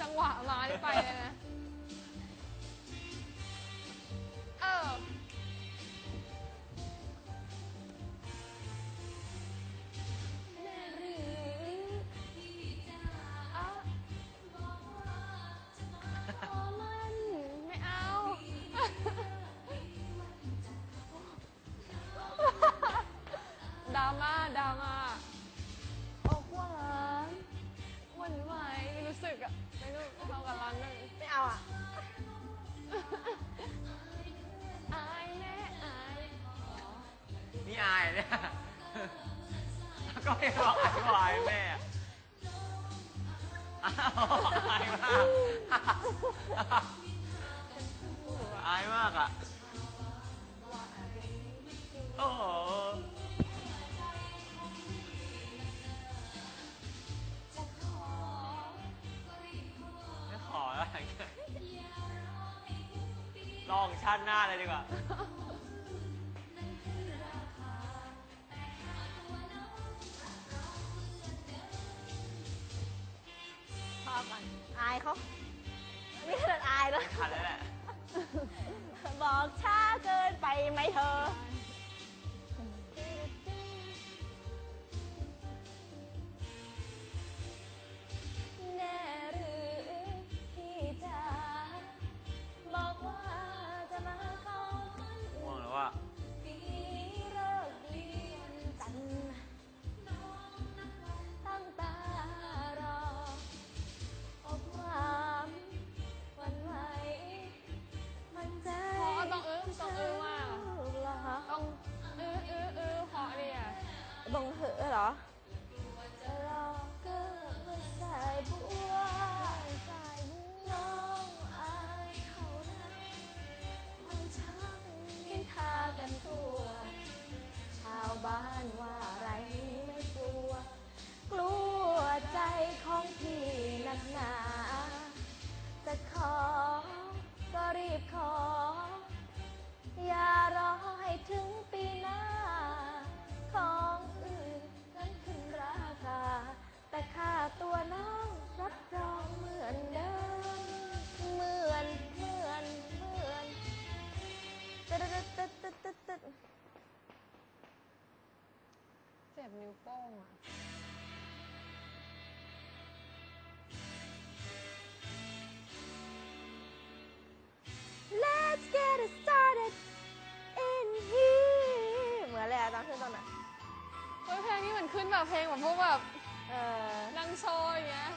จังหวะมาที่ไปเลยนะ เออแมรืออะขอมันไม่เอา ดราม่าดราม่า หวันไหวรู้สึกอะไม่รู้เท่ากับร้านนึงไม่เอาอะอายแน่อายนี่อายเนี่ยก็ไม่บอกอธิบายแม่อ้าวอายมากอายมากอะโอ้ ล้วลองชาติหน้าเลยดีกว่า พอก่อนอายเขานี่ขนาดอายแล้ว ทันแล้วแหละ บอกช้าเกินไปไหมเธอาวบ้านว่า จ็บนิ้วโป้งอะ Let's get it started in here เหมือนเลยอะตอนขึ้นตอนน่ะเฮ้ยเพลงนี้เหมือนขึ้นแบบเพลงแบบพวกแบบเออนั่งโชว์อย่างเงี้ย